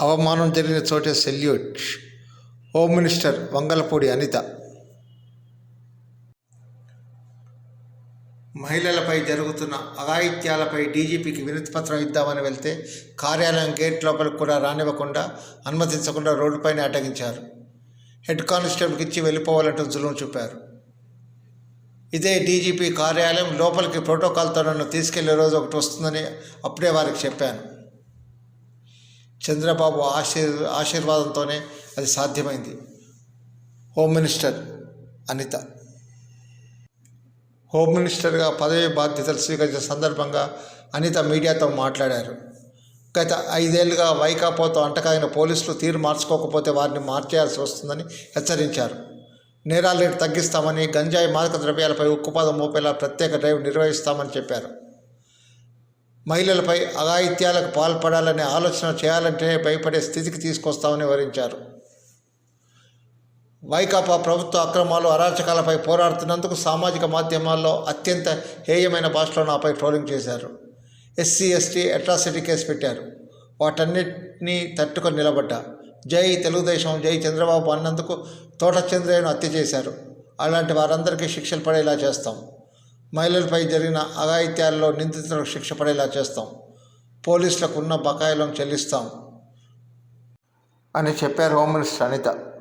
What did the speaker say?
అవమానం జరిగిన చోటే salute. Home minister Vangalapudi Anitha. మహిళలపై జరుగుతున్న అఘాయిత్యాలపై డీజీపీకి వినతి పత్రం ఇద్దామని వెళ్తే కార్యాలయం గేట్ లోపలికి కూడా రానివ్వకుండా అనుమతించకుండా రోడ్డుపైనే అటగించారు హెడ్ కానిస్టేబుల్కి ఇచ్చి వెళ్ళిపోవాలంటూ జులుం చూపారు. ఇదే డీజీపీ కార్యాలయం లోపలికి ప్రోటోకాల్తో నన్ను తీసుకెళ్ళే రోజు ఒకటి వస్తుందని అప్పుడే వారికి చెప్పాను. చంద్రబాబు ఆశీర్ ఆశీర్వాదంతోనే అది సాధ్యమైంది. Home minister Anitha. హోమ్ మినిస్టర్గా పదవి బాధ్యతలు స్వీకరించిన సందర్భంగా అనిత మీడియాతో మాట్లాడారు. గత ఐదేళ్ళుగా వైకాపోతో అంటకాగిన పోలీసులు తీరు మార్చుకోకపోతే వారిని మార్చేయాల్సి వస్తుందని హెచ్చరించారు. నేరాల రేటు తగ్గిస్తామని గంజాయి మాదక ద్రవ్యాలపై ఉక్కుపాదం మోపేలా ప్రత్యేక డ్రైవ్ నిర్వహిస్తామని చెప్పారు. మహిళలపై అఘాయిత్యాలకు పాల్పడాలనే ఆలోచన చేయాలంటేనే భయపడే స్థితికి తీసుకొస్తామని వివరించారు. వైకాపా ప్రభుత్వ అక్రమాలు అరాచకాలపై పోరాడుతున్నందుకు సామాజిక మాధ్యమాల్లో అత్యంత హేయమైన భాషలో నాపై ట్రోలింగ్ చేశారు. ఎస్సీ ఎస్టీ అట్రాసిటీ కేసు పెట్టారు. వాటన్నిటినీ తట్టుకొని నిలబడ్డా. జై తెలుగుదేశం జై చంద్రబాబు అన్నందుకు తోట చంద్రయ్యను హత్య చేశారు. అలాంటి వారందరికీ శిక్షలు పడేలా చేస్తాం. మహిళలపై జరిగిన అఘాయిత్యాల్లో నిందితులకు శిక్ష పడేలా చేస్తాం. పోలీసులకు ఉన్న బకాయిలను చెల్లిస్తాం. అని చెప్పారు హోమ్ మినిస్టర్ అనిత.